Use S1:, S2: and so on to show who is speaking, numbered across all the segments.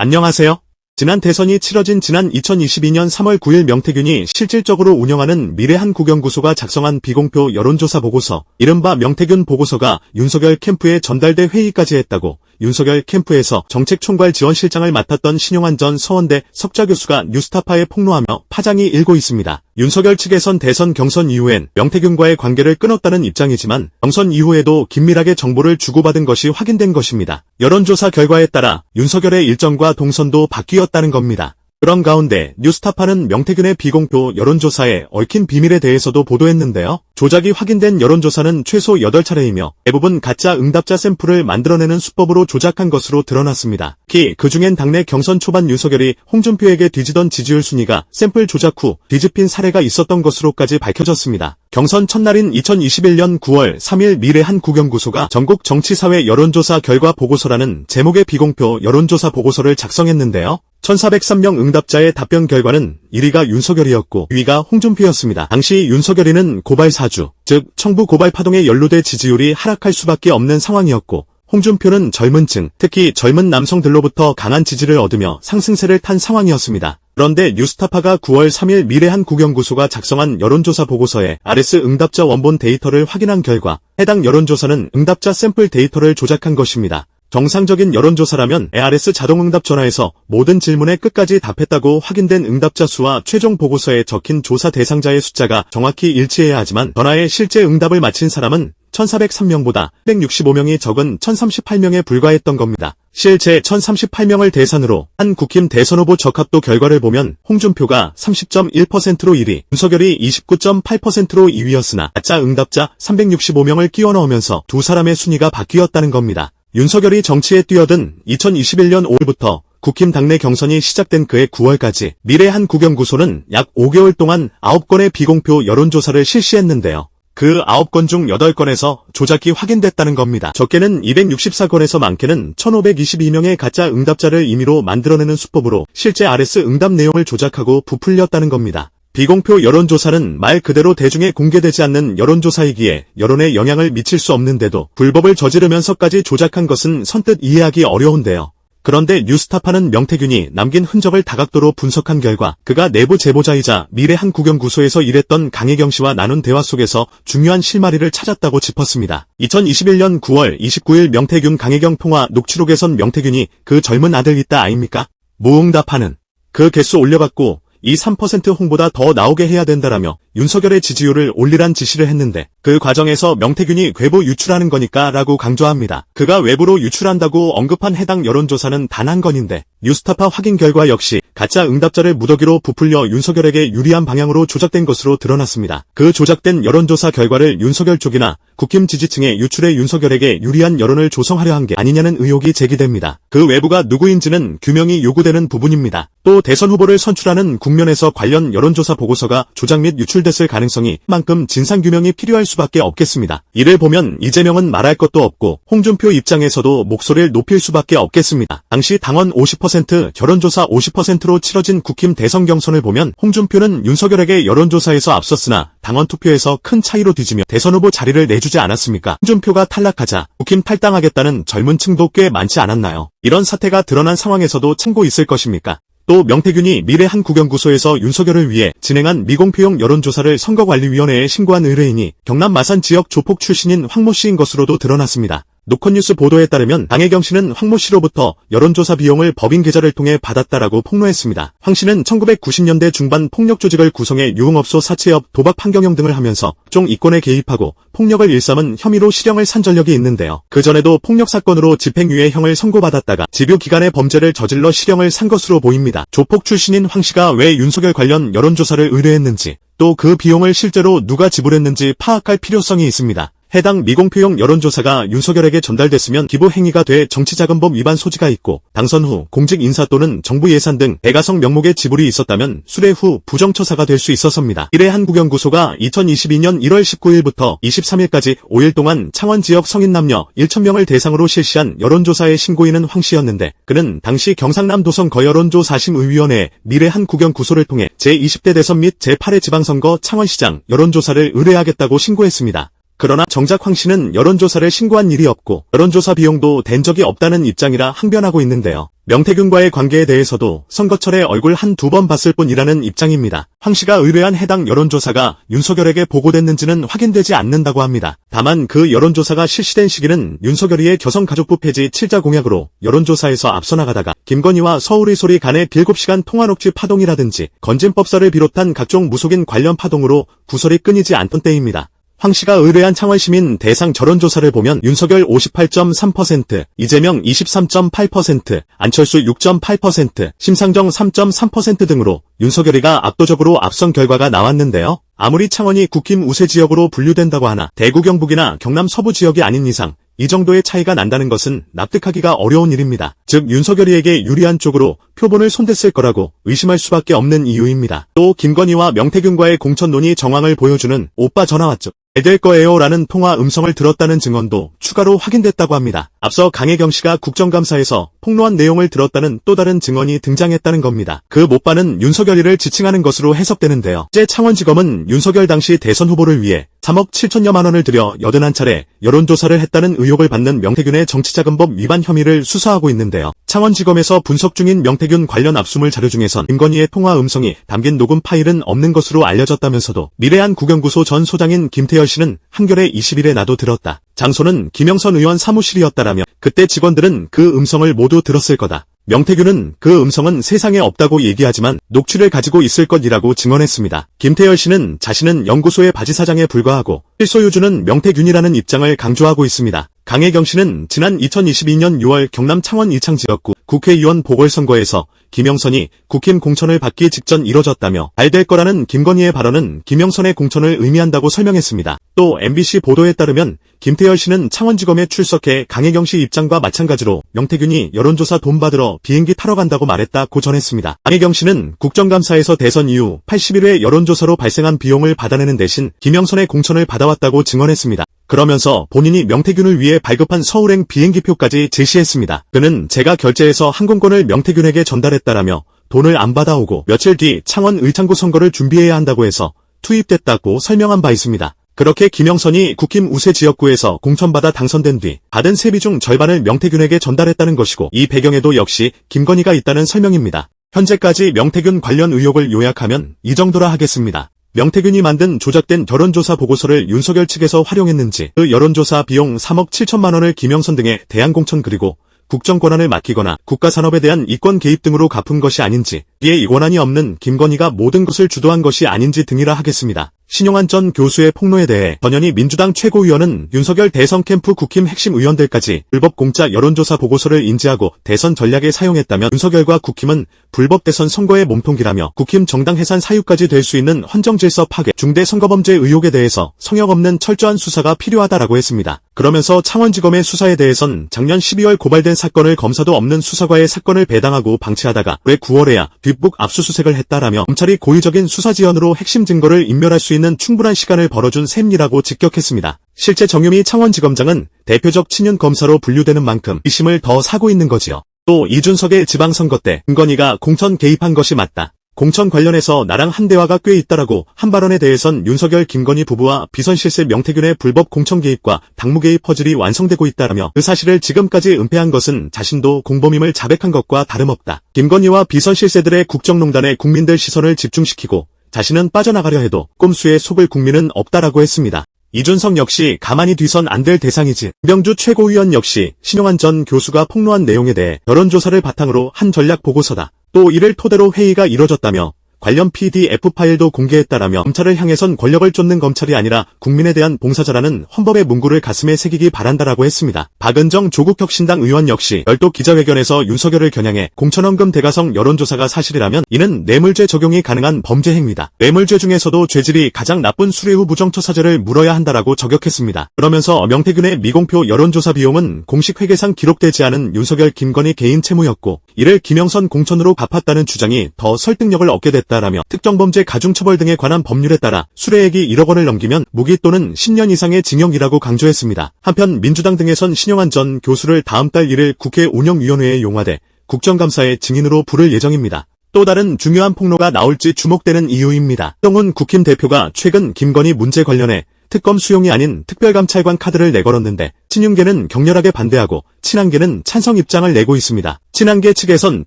S1: 안녕하세요. 지난 대선이 치러진 지난 2022년 3월 9일 명태균이 실질적으로 운영하는 미래한 국영구소가 작성한 비공표 여론조사 보고서, 이른바 명태균 보고서가 윤석열 캠프에 전달돼 회의까지 했다고 윤석열 캠프에서 정책총괄 지원실장을 맡았던 신용환 전 서원대 석좌 교수가 뉴스타파에 폭로하며 파장이 일고 있습니다. 윤석열 측에선 대선 경선 이후엔 명태균과의 관계를 끊었다는 입장이지만 경선 이후에도 긴밀하게 정보를 주고받은 것이 확인된 것입니다. 여론조사 결과에 따라 윤석열의 일정과 동선도 바뀌었다는 겁니다. 그런 가운데 뉴스타파는 명태균의 비공표 여론조사에 얽힌 비밀에 대해서도 보도했는데요. 조작이 확인된 여론조사는 최소 8차례이며 대부분 가짜 응답자 샘플을 만들어내는 수법으로 조작한 것으로 드러났습니다. 특히 그중엔 당내 경선 초반 윤석열이 홍준표에게 뒤지던 지지율 순위가 샘플 조작 후 뒤집힌 사례가 있었던 것으로까지 밝혀졌습니다. 경선 첫날인 2021년 9월 3일 미래 한 국영구소가 전국 정치사회 여론조사 결과 보고서라는 제목의 비공표 여론조사 보고서를 작성했는데요. 1403명 응답자의 답변 결과는 1위가 윤석열이었고 2위가 홍준표였습니다. 당시 윤석열이는 고발 사주, 즉 청부 고발 파동에 연루돼 지지율이 하락할 수밖에 없는 상황이었고 홍준표는 젊은 층, 특히 젊은 남성들로부터 강한 지지를 얻으며 상승세를 탄 상황이었습니다. 그런데 뉴스타파가 9월 3일 미래한 국영구소가 작성한 여론조사 보고서에 RS 응답자 원본 데이터를 확인한 결과 해당 여론조사는 응답자 샘플 데이터를 조작한 것입니다. 정상적인 여론조사라면 ARS 자동응답 전화에서 모든 질문에 끝까지 답했다고 확인된 응답자 수와 최종 보고서에 적힌 조사 대상자의 숫자가 정확히 일치해야 하지만 전화에 실제 응답을 마친 사람은 1403명보다 165명이 적은 1038명에 불과했던 겁니다. 실제 1038명을 대상으로 한 국힘 대선 후보 적합도 결과를 보면 홍준표가 30.1%로 1위, 윤석열이 29.8%로 2위였으나 가짜 응답자 365명을 끼워 넣으면서 두 사람의 순위가 바뀌었다는 겁니다. 윤석열이 정치에 뛰어든 2021년 5월부터 국힘 당내 경선이 시작된 그해 9월까지 미래 한 국영구소는 약 5개월 동안 9건의 비공표 여론조사를 실시했는데요. 그 9건 중 8건에서 조작이 확인됐다는 겁니다. 적게는 264건에서 많게는 1522명의 가짜 응답자를 임의로 만들어내는 수법으로 실제 RS 응답 내용을 조작하고 부풀렸다는 겁니다. 비공표 여론조사는 말 그대로 대중에 공개되지 않는 여론조사이기에 여론에 영향을 미칠 수 없는데도 불법을 저지르면서까지 조작한 것은 선뜻 이해하기 어려운데요. 그런데 뉴스타파는 명태균이 남긴 흔적을 다각도로 분석한 결과 그가 내부 제보자이자 미래 한 국영구소에서 일했던 강혜경 씨와 나눈 대화 속에서 중요한 실마리를 찾았다고 짚었습니다. 2021년 9월 29일 명태균 강혜경 통화 녹취록에선 명태균이 그 젊은 아들 있다 아닙니까? 무응답하는 그 개수 올려갖고 이 3% 홍보다 더 나오게 해야 된다라며 윤석열의 지지율을 올리란 지시를 했는데 그 과정에서 명태균이 괴부 유출하는 거니까 라고 강조합니다. 그가 외부로 유출한다고 언급한 해당 여론조사는 단 한 건인데 뉴스타파 확인 결과 역시 가짜 응답자를 무더기로 부풀려 윤석열에게 유리한 방향으로 조작된 것으로 드러났습니다. 그 조작된 여론조사 결과를 윤석열 쪽이나 국힘 지지층의 유출해 윤석열에게 유리한 여론을 조성하려 한 게 아니냐는 의혹이 제기됩니다. 그 외부가 누구인지는 규명이 요구되는 부분입니다. 또 대선 후보를 선출하는 국면에서 관련 여론조사 보고서가 조작 및 유출됐을 가능성이 만큼 진상규명이 필요할 수밖에 없겠습니다. 이를 보면 이재명은 말할 것도 없고 홍준표 입장에서도 목소리를 높일 수밖에 없겠습니다. 당시 당원 50% 여론조사 50%로 치러진 국힘 대선 경선을 보면 홍준표는 윤석열에게 여론조사에서 앞섰으나 당원 투표에서 큰 차이로 뒤지며 대선 후보 자리를 내주지 않았습니까? 홍준표가 탈락하자 국힘 탈당하겠다는 젊은 층도 꽤 많지 않았나요? 이런 사태가 드러난 상황에서도 참고 있을 것입니까? 또 명태균이 미래 한 국영구소에서 윤석열을 위해 진행한 미공표용 여론조사를 선거관리위원회에 신고한 의뢰인이 경남 마산 지역 조폭 출신인 황모 씨인 것으로도 드러났습니다. 노컷뉴스 보도에 따르면 강혜경 씨는 황모 씨로부터 여론조사 비용을 법인 계좌를 통해 받았다라고 폭로했습니다. 황 씨는 1990년대 중반 폭력 조직을 구성해 유흥업소 사채업, 도박 판경형 등을 하면서 종 이권에 개입하고 폭력을 일삼은 혐의로 실형을 산 전력이 있는데요. 그 전에도 폭력 사건으로 집행유예형을 선고받았다가 집요 기간의 범죄를 저질러 실형을 산 것으로 보입니다. 조폭 출신인 황 씨가 왜 윤석열 관련 여론조사를 의뢰했는지 또 그 비용을 실제로 누가 지불했는지 파악할 필요성이 있습니다. 해당 미공표용 여론조사가 윤석열에게 전달됐으면 기부 행위가 돼 정치자금법 위반 소지가 있고 당선 후 공직 인사 또는 정부 예산 등 대가성 명목의 지불이 있었다면 수뢰 후 부정처사가 될 수 있었습니다. 이래 한국영구소가 2022년 1월 19일부터 23일까지 5일 동안 창원 지역 성인 남녀 1,000명을 대상으로 실시한 여론조사의 신고인은 황 씨였는데 그는 당시 경상남 도성 거여론조 사심의위원회 미래 한국영구소를 통해 제20대 대선 및 제8회 지방선거 창원시장 여론조사를 의뢰하겠다고 신고했습니다. 그러나 정작 황 씨는 여론조사를 신고한 일이 없고 여론조사 비용도 댄 적이 없다는 입장이라 항변하고 있는데요. 명태균과의 관계에 대해서도 선거철에 얼굴 한 두 번 봤을 뿐이라는 입장입니다. 황 씨가 의뢰한 해당 여론조사가 윤석열에게 보고됐는지는 확인되지 않는다고 합니다. 다만 그 여론조사가 실시된 시기는 윤석열이의 여성가족부 폐지 7자 공약으로 여론조사에서 앞서 나가다가 김건희와 서울의 소리 간의 7시간 통화 녹취 파동이라든지 건진법사를 비롯한 각종 무속인 관련 파동으로 구설이 끊이지 않던 때입니다. 황 씨가 의뢰한 창원시민 대상 저론조사를 보면 윤석열 58.3%, 이재명 23.8%, 안철수 6.8%, 심상정 3.3% 등으로 윤석열이가 압도적으로 앞선 결과가 나왔는데요. 아무리 창원이 국힘 우세 지역으로 분류된다고 하나 대구 경북이나 경남 서부 지역이 아닌 이상 이 정도의 차이가 난다는 것은 납득하기가 어려운 일입니다. 즉 윤석열이에게 유리한 쪽으로 표본을 손댔을 거라고 의심할 수밖에 없는 이유입니다. 또 김건희와 명태균과의 공천론이 정황을 보여주는 오빠 전화 왔죠. 될 거예요 라는 통화 음성을 들었다는 증언도 추가로 확인됐다고 합니다. 앞서 강혜경 씨가 국정감사에서 폭로한 내용을 들었다는 또 다른 증언이 등장했다는 겁니다. 그 못바는 윤석열이를 지칭하는 것으로 해석되는데요. 제 창원지검은 윤석열 당시 대선 후보를 위해 3억 7천여만 원을 들여 81차례 여론조사를 했다는 의혹을 받는 명태균의 정치자금법 위반 혐의를 수사하고 있는데요. 창원지검에서 분석 중인 명태균 관련 압수물 자료 중에선 김건희의 통화 음성이 담긴 녹음 파일은 없는 것으로 알려졌다면서도 미래한 국영구소 전 소장인 김태열 씨는 한겨레 20일에 나도 들었다. 장소는 김영선 의원 사무실이었다라며 그때 직원들은 그 음성을 모두 들었을 거다. 명태균은 그 음성은 세상에 없다고 얘기하지만 녹취를 가지고 있을 것이라고 증언했습니다. 김태열 씨는 자신은 연구소의 바지 사장에 불과하고 실소유주는 명태균이라는 입장을 강조하고 있습니다. 강혜경 씨는 지난 2022년 6월 경남 창원 이창지역구 국회의원 보궐선거에서 김영선이 국힘 공천을 받기 직전 이뤄졌다며 잘될 거라는 김건희의 발언은 김영선의 공천을 의미한다고 설명했습니다. 또 MBC 보도에 따르면 김태열 씨는 창원지검에 출석해 강혜경 씨 입장과 마찬가지로 명태균이 여론조사 돈 받으러 비행기 타러 간다고 말했다고 전했습니다. 강혜경 씨는 국정감사에서 대선 이후 81회 여론조사로 발생한 비용을 받아내는 대신 김영선의 공천을 받아 왔다고 증언했습니다. 그러면서 본인이 명태균을 위해 발급한 서울행 비행기표까지 제시했습니다. 그는 제가 결제해서 항공권을 명태균에게 전달했다라며 돈을 안 받아오고 며칠 뒤 창원 의창구 선거를 준비해야 한다고 해서 투입됐다고 설명한 바 있습니다. 그렇게 김영선이 국힘 우세 지역구에서 공천받아 당선된 뒤 받은 세비 중 절반을 명태균에게 전달했다는 것이고 이 배경에도 역시 김건희가 있다는 설명입니다. 현재까지 명태균 관련 의혹을 요약하면 이 정도라 하겠습니다. 명태균이 만든 조작된 여론조사 보고서를 윤석열 측에서 활용했는지 그 여론조사 비용 3억 7천만 원을 김영선 등의 대한공천 그리고 국정 권한을 맡기거나 국가 산업에 대한 이권 개입 등으로 갚은 것이 아닌지 이에 이 권한이 없는 김건희가 모든 것을 주도한 것이 아닌지 등이라 하겠습니다. 신용한 전 교수의 폭로에 대해 전현희 민주당 최고위원은 윤석열 대선 캠프 국힘 핵심 의원들까지 불법 공짜 여론조사 보고서를 인지하고 대선 전략에 사용했다면 윤석열과 국힘은 불법 대선 선거의 몸통기라며 국힘 정당 해산 사유까지 될 수 있는 헌정질서 파괴, 중대 선거범죄 의혹에 대해서 성역 없는 철저한 수사가 필요하다라고 했습니다. 그러면서 창원지검의 수사에 대해선 작년 12월 고발된 사건을 검사도 없는 수사과의 사건을 배당하고 방치하다가 왜 9월에야 뒷북 압수수색을 했다라며 검찰이 고의적인 수사 지연으로 핵심 증거를 인멸할 수 있는 충분한 시간을 벌어준 셈이라고 직격했습니다. 실제 정유미 창원지검장은 대표적 친윤 검사로 분류되는 만큼 의심을 더 사고 있는 거지요. 또 이준석의 지방선거 때 김건희가 공천 개입한 것이 맞다. 공천 관련해서 나랑 한 대화가 꽤 있다라고 한 발언에 대해선 윤석열 김건희 부부와 비선실세 명태균의 불법 공천 개입과 당무 개입 퍼즐이 완성되고 있다라며 그 사실을 지금까지 은폐한 것은 자신도 공범임을 자백한 것과 다름없다. 김건희와 비선실세들의 국정농단에 국민들 시선을 집중시키고 자신은 빠져나가려 해도 꼼수에 속을 국민은 없다라고 했습니다. 이준석 역시 가만히 뒤선 안 될 대상이지. 명주 최고위원 역시 신용한 전 교수가 폭로한 내용에 대해 여론조사를 바탕으로 한 전략 보고서다. 또 이를 토대로 회의가 이뤄졌다며 관련 PDF 파일도 공개했다라며 검찰을 향해선 권력을 쫓는 검찰이 아니라 국민에 대한 봉사자라는 헌법의 문구를 가슴에 새기기 바란다라고 했습니다. 박은정 조국혁신당 의원 역시 별도 기자회견에서 윤석열을 겨냥해 공천원금 대가성 여론조사가 사실이라면 이는 뇌물죄 적용이 가능한 범죄 행위다. 뇌물죄 중에서도 죄질이 가장 나쁜 수뢰 후 부정처 사죄를 물어야 한다라고 저격했습니다. 그러면서 명태균의 미공표 여론조사 비용은 공식 회계상 기록되지 않은 윤석열 김건희 개인 채무였고 이를 김영선 공천으로 갚았다는 주장이 더 설득력을 얻게 됐다. 다라며 특정범죄 가중처벌 등에 관한 법률에 따라 수뢰액이 1억 원을 넘기면 무기 또는 10년 이상의 징역이라고 강조했습니다. 한편 민주당 등에선 신영한 전 교수를 다음 달 1일 국회 운영위원회에 용화돼 국정감사의 증인으로 부를 예정입니다. 또 다른 중요한 폭로가 나올지 주목되는 이유입니다. 정훈 국힘 대표가 최근 김건희 문제 관련해 특검 수용이 아닌 특별감찰관 카드를 내걸었는데 친윤계는 격렬하게 반대하고 친한계는 찬성 입장을 내고 있습니다. 친한계 측에선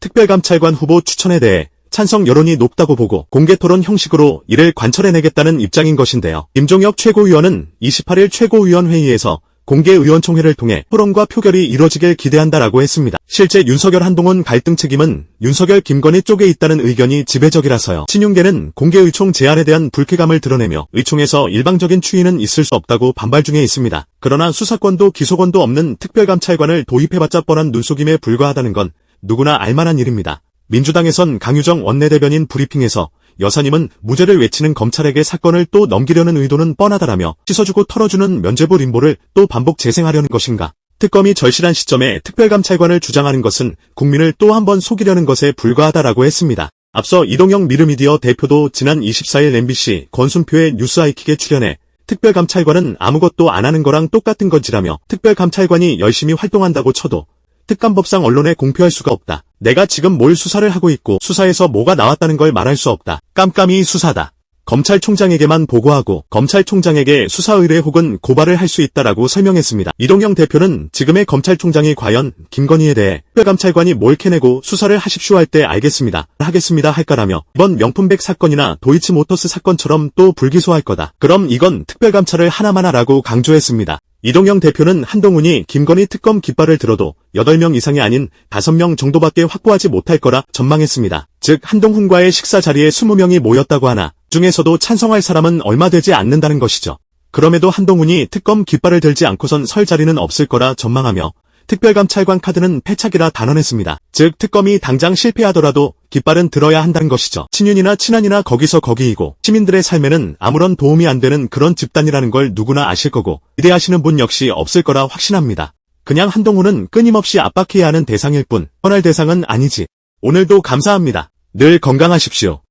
S1: 특별감찰관 후보 추천에 대해 찬성 여론이 높다고 보고 공개 토론 형식으로 이를 관철해내겠다는 입장인 것인데요. 임종혁 최고위원은 28일 최고위원회의에서 공개 의원총회를 통해 토론과 표결이 이뤄지길 기대한다라고 했습니다. 실제 윤석열 한동훈 갈등 책임은 윤석열 김건희 쪽에 있다는 의견이 지배적이라서요. 친윤계는 공개 의총 제안에 대한 불쾌감을 드러내며 의총에서 일방적인 추이는 있을 수 없다고 반발 중에 있습니다. 그러나 수사권도 기소권도 없는 특별감찰관을 도입해봤자 뻔한 눈속임에 불과하다는 건 누구나 알만한 일입니다. 민주당에선 강유정 원내대변인 브리핑에서 여사님은 무죄를 외치는 검찰에게 사건을 또 넘기려는 의도는 뻔하다라며 씻어주고 털어주는 면죄부 림보를 또 반복 재생하려는 것인가. 특검이 절실한 시점에 특별감찰관을 주장하는 것은 국민을 또 한 번 속이려는 것에 불과하다라고 했습니다. 앞서 이동영 미르미디어 대표도 지난 24일 MBC 권순표의 뉴스 아이킥에 출연해 특별감찰관은 아무것도 안 하는 거랑 똑같은 거지라며 특별감찰관이 열심히 활동한다고 쳐도 특감법상 언론에 공표할 수가 없다. 내가 지금 뭘 수사를 하고 있고 수사에서 뭐가 나왔다는 걸 말할 수 없다. 깜깜이 수사다. 검찰총장에게만 보고하고 검찰총장에게 수사 의뢰 혹은 고발을 할 수 있다라고 설명했습니다. 이동영 대표는 지금의 검찰총장이 과연 김건희에 대해 특별감찰관이 뭘 캐내고 수사를 하십시오 할 때 알겠습니다. 하겠습니다 할까라며 이번 명품백 사건이나 도이치모터스 사건처럼 또 불기소할 거다. 그럼 이건 특별감찰을 하나만 하라고 강조했습니다. 이동영 대표는 한동훈이 김건희 특검 깃발을 들어도 8명 이상이 아닌 5명 정도밖에 확보하지 못할 거라 전망했습니다. 즉 한동훈과의 식사 자리에 20명이 모였다고 하나 중에서도 찬성할 사람은 얼마 되지 않는다는 것이죠. 그럼에도 한동훈이 특검 깃발을 들지 않고선 설 자리는 없을 거라 전망하며 특별감찰관 카드는 패착이라 단언했습니다. 즉 특검이 당장 실패하더라도 깃발은 들어야 한다는 것이죠. 친윤이나 친한이나 거기서 거기이고 시민들의 삶에는 아무런 도움이 안 되는 그런 집단이라는 걸 누구나 아실 거고 기대하시는 분 역시 없을 거라 확신합니다. 그냥 한동훈은 끊임없이 압박해야 하는 대상일 뿐, 헌할 대상은 아니지. 오늘도 감사합니다. 늘 건강하십시오.